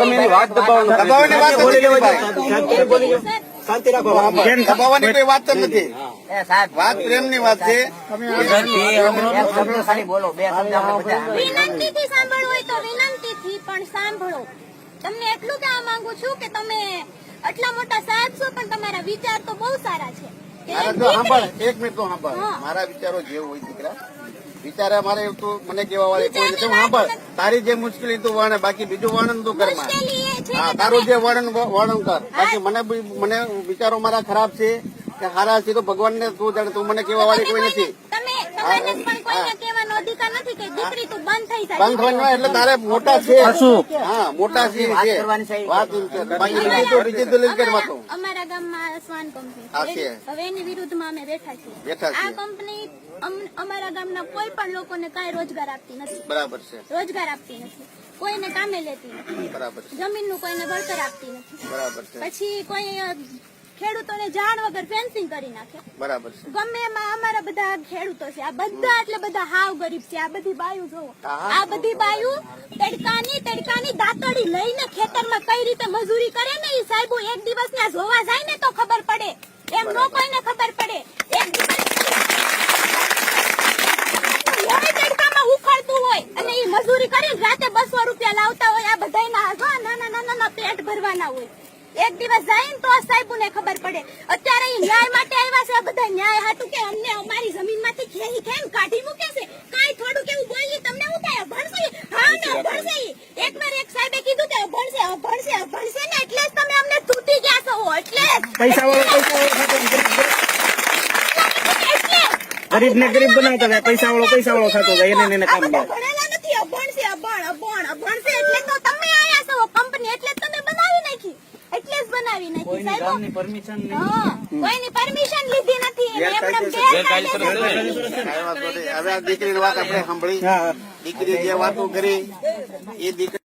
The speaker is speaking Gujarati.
તમે વાત દબાવવાનું દબાવવાની વાત બોલી લેવા ભાઈ. દો. શાંતિથી બોલી લો. શાંતિ રાખો. દબાવવાની કોઈ વાત નથી. એ સાહેબ. વાત વાત છે. એક શબ્દ ખાલી બોલો બે શબ્દ આપણે બધા વિનંતીથી સાંભળવું હોય તો વિનંતીથી પણ સાંભળો. તમને એટલું કહેવા માંગુ છું કે તમે આટલા મોટા સાહેબ છો પણ તમારા વિચાર તો બહુ સારા છે. મારા એક જો સાંભળ દીકરી- એક મિનિટ તો સાંભળ. મારા વિચારો જે હોય દીકરા. વિચારે મારે તું મને કેવા વાળી કોઈ નથી. હું સાંભળ તારી જે મુશ્કેલી તું વર્ણે બાકી બીજું વર્ણન તું કર હા તારું જે વર્ણન વર્ણન કર. બાકી મને મને વિચારો મારા ખરાબ છે કે સારા છે તો ભગવાન ને તું જાણે તું મને કેવા વાળી કોઈ નથી. તમારે પણ કોઈને કહેવાનો અધિકાર નથી કે દીકરી તું બંધ થઈ જાય. બંધ થવાનું એટલે તારે મોટા છે. હા મોટા છે વાત છે કરવાની છે. વાત એમ છે. બાકી બીજી દલીલ કરવા તો અમારા- ગામમાં સ્વાન કંપની હવે એની વિરુદ્ધમાં અમે બેઠા છીએ. આ કંપની અમ- અમારા ગામના કોઈ પણ લોકોને કાંઈ રોજગાર આપતી નથી. બરાબર છે. રોજગાર આપતી નથી. કોઈને કામે લેતી નથી. બરાબર છે. જમીનનું કોઈને વળતર આપતી નથી. બરાબર છે. પછી કોઈ ખેડૂતોને જાણ વગર ફેન્સિંગ કરી નાખે. બરાબર છે. ગમે એમાં અમારા બધા ખેડૂતો છે. આ બધા એટલે બધા હાવ ગરીબ છે. આ બધી બાયુ જોવો આ બધી બાયુ તડકાની તડકાની દાતડી લઈને ખેતરમાં કઈ રીતે મજૂરી કરે ને એ સાહેબ એક દિવસ ત્યાં જોવા જાય ને તો ખબર પડે. એમ નો કોઈને ખબર પડે. એક દિવસ તડકામાં ઉખડતું હોય અને એ મજૂરી કરીને રાતે બસો રૂપિયા લાવતા હોય. આ બધા નાના નાના નાના પેટ ભરવાના હોય. એક દિવસ જાય તો સાહેબ ને ખબર પડે. અત્યારે ન્યાય માટે આવ્યા છે બધા ન્યાય હાટું કે અમને અમારી જમીનમાંથી ખેરી ખેઈને કાઢી મૂકે છે. કાઈ થોડું કેવું બોલીએ તમને હું થાય ભણશે હા ને ભણશે એક વાર એક સાહેબે કીધું કે ભણશે ભણશે ભણશે ને એટલે જ તમે અમને તૂટી ગયા છો એટલે. પૈસા વાળો પૈસા ગરીબ ને ગરીબ બનાવતા જાય પૈસા વાળો પૈસા વાળો થતો જાય એને એને કામ ભણેલા નથી અભણ છે અભણ અભણ અભણ છે એટલે તો તમે આયા છો કંપની એટલે જ તમે બનાવી નાખી એટલે જ બનાવી નાખી સાહેબો. પરમિશન હા, કોઈની પરમિશન લીધી નથી. હવે આ દીકરીની વાત આપણે સાંભળી. દીકરી જે વાતો કરી એ દીકરી